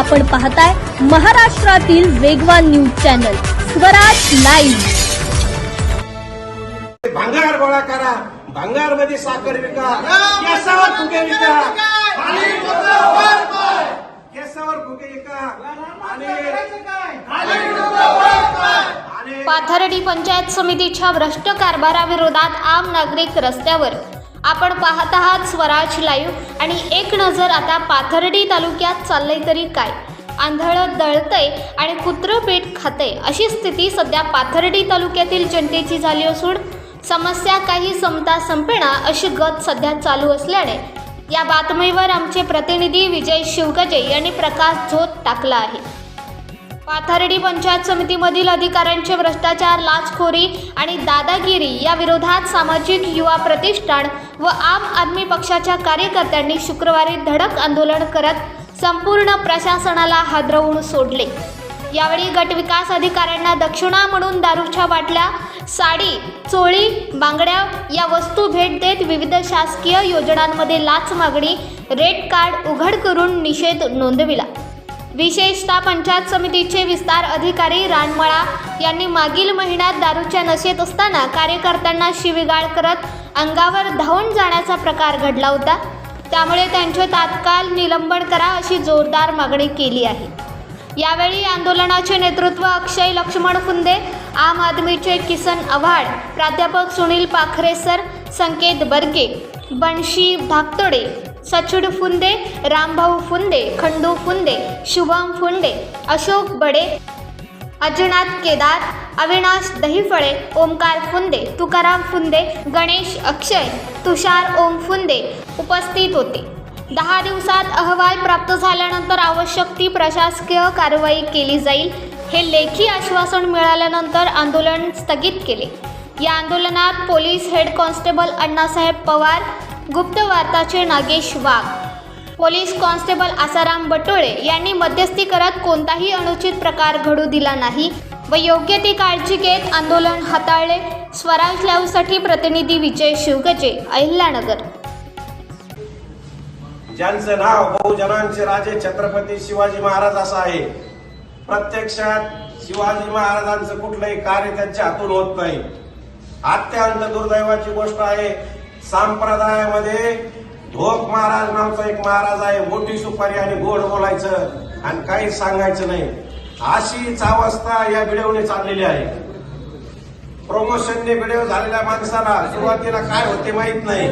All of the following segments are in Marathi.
आपण पाहताय महाराष्ट्रातील वेगवान न्यूज चॅनल स्वराज लाईव्ह. भंगार गोळा करा. भंगारमध्ये साखर विका. केसावर फुगे विका. आणि केसावर फुगे विका. पाथर्डी पंचायत समितीच्या भ्रष्ट कारभाराविरोधात आम नागरिक रस्त्यावर आपण पाहत आहात स्वराज लाईव्ह आणि एक नजर आता पाथर्डी तालुक्यात चाललंय तरी काय? आंधळं दळतंय आणि कुत्रं पीठ खातंय. अशी स्थिती सध्या पाथर्डी तालुक्यातील जनतेची झाली असून समस्या काही संपता संपेना अशी गत सध्या चालू असल्याने या बातमीवर आमचे प्रतिनिधी विजय शिवगजे यांनी प्रकाश झोत टाकला आहे. पाथर्डी पंचायत समितीमधील अधिकाऱ्यांचे भ्रष्टाचार लाचखोरी आणि दादागिरी या विरोधात सामाजिक युवा प्रतिष्ठान व आम आदमी पक्षाच्या कार्यकर्त्यांनी शुक्रवारी धडक आंदोलन करत संपूर्ण प्रशासनाला हादरवून सोडले. यावेळी गटविकास अधिकाऱ्यांना दक्षिणा म्हणून दारूच्या बाटल्या साडी चोळी बांगड्या या वस्तू भेट देत विविध शासकीय योजनांमध्ये लाच मागणी रेड कार्ड उघड करून निषेध नोंदविला. विशेषतः पंचायत समितीचे विस्तार अधिकारी रानमळा यांनी मागील महिन्यात दारूच्या नशेत असताना कार्यकर्त्यांना शिवीगाळ करत अंगावर धावून जाण्याचा प्रकार घडला होता. त्यामुळे त्यांचे तात्काळ निलंबन करा अशी जोरदार मागणी केली आहे. यावेळी आंदोलनाचे नेतृत्व अक्षय लक्ष्मण फुंदे आम आदमीचे किसन आव्हाड प्राध्यापक सुनील पाखरे सर संकेत बर्गे बनशी धाकतोडे सचुड फुंदे रामभाऊ फुंदे खंडू फुंदे शुभम फुंडे अशोक बडे अजनाथ केदार अविनाश दहिफळे ओमकार फुंदे तुकाराम फुंदे गणेश अक्षय तुषार ओम फुंदे उपस्थित होते. दहा दिवसात अहवाल प्राप्त झाल्यानंतर आवश्यक ती प्रशासकीय कारवाई केली जाईल हे लेखी आश्वासन मिळाल्यानंतर आंदोलन स्थगित केले. या आंदोलनात police head constable Annasaheb Pawar गुप्त वार्ताचे नागेश वाघ. पोलीस कॉन्स्टेबल आसाराम बटोळे यांनी मध्यस्थी करत कोणताही अनुचित प्रकार घडू दिला नाही व योग्य ती काळजी घेत आंदोलन हाताळले. स्वराज लाईव्हसाठी प्रतिनिधी विजय शिवगजे अहिल्यानगर. ज्यांचं नाव बहुजनांचे राजे छत्रपती शिवाजी महाराज असं आहे प्रत्यक्षात शिवाजी महाराजांचं कुठलंही कार्य त्यांच्या हातून होत नाही. अत्यंत दुर्दैवाची गोष्ट आहे संप्रदायामध्ये ढोक महाराज नावचा एक महाराज आहे मोठी सुपारी आणि गोड बोलायचं आणि काहीच सांगायचं नाही. अशीच अवस्था या व्हिडिओने चाललेली आहे. प्रमोशनने व्हिडिओ झालेल्या माणसाला सुरुवातीला काय होते माहीत नाही.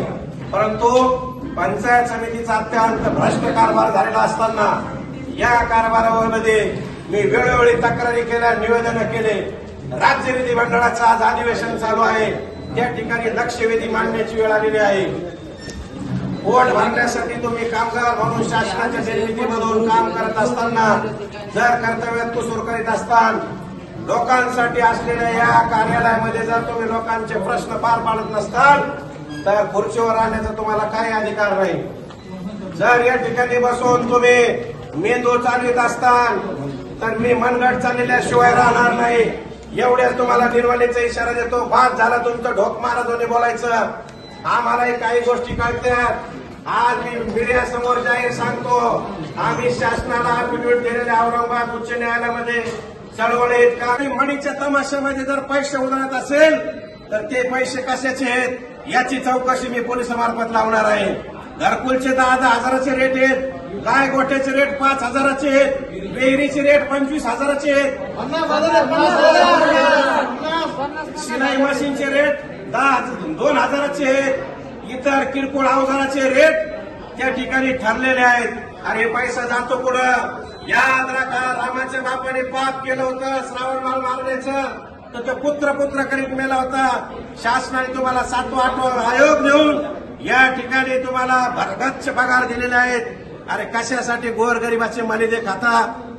परंतु पंचायत समितीचा अत्यंत भ्रष्ट कारभार झालेला असताना या कारभारामध्ये मी वेळोवेळी तक्रारी केल्या निवेदन केले. राज्य विधिमंडळाचं आज अधिवेशन चालू आहे. त्या ठिकाणी लक्षवेधी मांडण्याची वेळ आलेली आहे. पोट भरण्यासाठी तुम्ही कामगार म्हणून शासनाच्या निर्मितीमधून काम करत असताना जर कर्तव्यात कुसूर करीत असताल लोकांसाठी असलेल्या या कार्यालयामध्ये जर तुम्ही लोकांचे प्रश्न पार पाडत नसताल तर खुर्चीवर राहण्याचा तुम्हाला काही अधिकार नाही. जर या ठिकाणी बसून तुम्ही मेंदू चालवित असताल तर मी मनगट चाललेल्याशिवाय राहणार नाही. एवढ्याच तुम्हाला निर्वाणीचा इशारा देतो. बाद झाला तुमचं ढोक महाराजांनी बोलायचं. आम्हालाही काही गोष्टी कळतात. आज मी मीडियासमोर जाहीर सांगतो. आम्ही शासनाला अफिडेव्हिट दिलेल्या औरंगाबाद उच्च न्यायालयामध्ये. चळवळीत का मणीच्या तमाशामध्ये जर पैसे उधळत असेल तर ते पैसे कशाचे आहेत? याची चौकशी मी पोलिसामार्फत लावणार आहे. घरकुलचे दहा दहा हजाराचे रेट आहेत. गाय गोठ्याचे रेट पाच हजाराचे आहेत. विहिरीचे रेट पंचवीस हजाराचे आहेत. शिलाई मशीनचे रेट दहा दोन हजाराचे आहेत. इतर किरकोळ अवजाराचे रेट त्या ठिकाणी ठरलेले आहेत. अरे पैसा जातो कुठं? याद राखा रामाच्या बापाने पाप केलं होतं श्रावण माल मारण्याचं. तर तो पुत्र पुत्र करीत मेला होता. शासनाने तुम्हाला सातवा आठवा आयोग देऊन या ठिकाणी तुम्हाला भरगच्छ पगार दिलेले आहेत. अरे कशासाठी गोरगरिबाचे मलिदे खाता?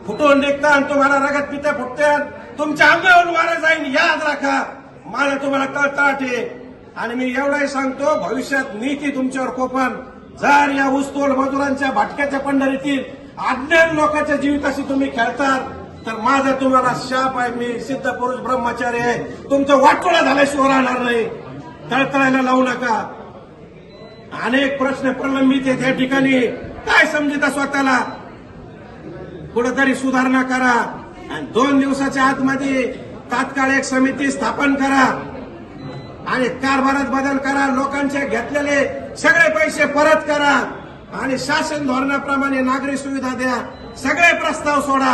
फुटून निघता आणि तुम्हाला रगत पित्या फुटत्यात तुमच्या आंब्यावर वारा जाईल याद राखा. मला तुम्हाला तळतळाटे. आणि मी एवढाही सांगतो भविष्यात नीती तुमच्यावर कोपण जर या ऊसतोड मजुरांच्या भटक्याच्या पंढरीतील अज्ञान लोकांच्या जीविताशी तुम्ही खेळतात तर माझा तुम्हाला शाप आहे. मी सिद्ध पुरुष ब्रह्मचारी आहे. तुमचं वाटोळा झाल्याशिवाय हो राहणार नाही. तळतळायला लावू नका. अनेक प्रश्न प्रलंबित आहेत या ठिकाणी. काय समजिता स्वतःला? कुठेतरी सुधारणा करा आणि दोन दिवसाच्या आतमध्ये तात्काळ एक समिती स्थापन करा आणि कारभारात बदल करा लोकांचे घेतलेले सगळे पैसे परत करा आणि शासन धोरणाप्रमाणे नागरी सुविधा द्या. सगळे प्रस्ताव सोडा.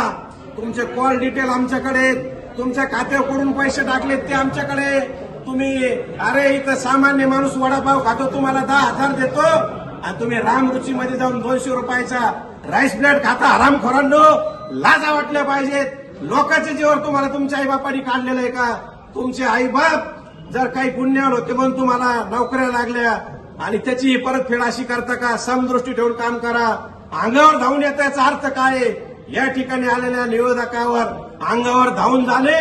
तुमचे कॉल डिटेल आमच्याकडे तुमच्या खात्याकडून पैसे टाकलेत ते आमच्याकडे तुम्ही अरे इथं सामान्य माणूस वडापाव खातो तुम्हाला दहा हजार देतो. आणि तुम्ही रामरुचीमध्ये जाऊन दोनशे रुपयाचा राईस प्लेट खाता हरामखोरांनो लाजा वाटल्या पाहिजेत. लोकांच्या जीवर तुम्हाला तुमच्या आईबापांनी काढलेलं आहे का? तुमचे आईबाप जर काही पुण्यावर होते म्हणून तुम्हाला नोकऱ्या लागल्या आणि त्याची परतफेड अशी करता का? समदृष्टी ठेवून काम करा. अंगावर धावून येत याचा अर्थ काय या ठिकाणी आलेल्या निवेदकावर अंगावर धावून झाले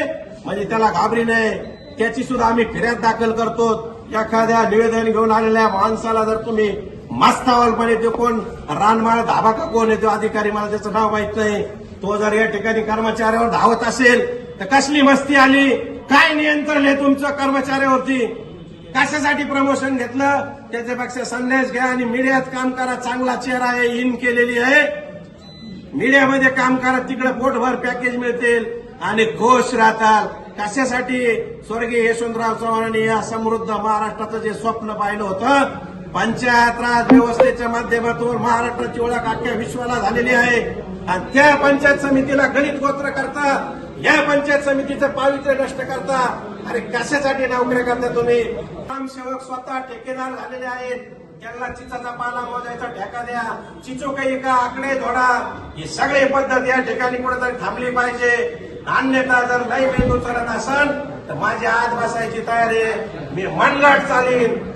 म्हणजे त्याला घाबरी नाही. त्याची सुद्धा आम्ही फिर्याद दाखल करतो. एखाद्या निवेदन घेऊन आलेल्या माणसाला जर तुम्ही मस्तावलपणे ते कोण? रानमाळ धाबा का कोण येतो अधिकारी? मला त्याचं नाव माहीत नाही. तो जर या ठिकाणी कर्मचाऱ्यावर धावत असेल तर कसली मस्ती आली? काय नियंत्रण आहे तुमचं कर्मचाऱ्यावरती? कशासाठी प्रमोशन घेतलं? त्याच्यापेक्षा संन्यास घ्या आणि मीडियात काम करा. चांगला चेहरा आहे इन केलेली आहे. मीडियामध्ये काम करा तिकडे पोटभर पॅकेज मिळतील आणि खुश राहताल. कशासाठी? स्वर्गीय यशवंतराव चव्हाणांनी या समृद्ध महाराष्ट्राचं जे स्वप्न पाहिलं होतं पंचायत राज व्यवस्थेच्या माध्यमातून महाराष्ट्राची ओळख अख्ख्या विश्वाला झालेली आहे. आणि त्या पंचायत समितीला गणित गोत्र करता या पंचायत समितीचं पावित्र्य नष्ट करता. अरे कशासाठी नोकऱ्या करता तुम्ही? ग्रामसेवक स्वतः ठेकेदार झालेले आहेत. त्यांना चिचाचा पाला मोजायचा ठेका द्या. चिचो काही आकडे धोडा. ही सगळी पद्धत या ठिकाणी कुठेतरी थांबली पाहिजे. अन्यथा जर नाही मेंदू चालत असन तर माझी आज बसायची तयारी आहे. मी मनगट चालीन.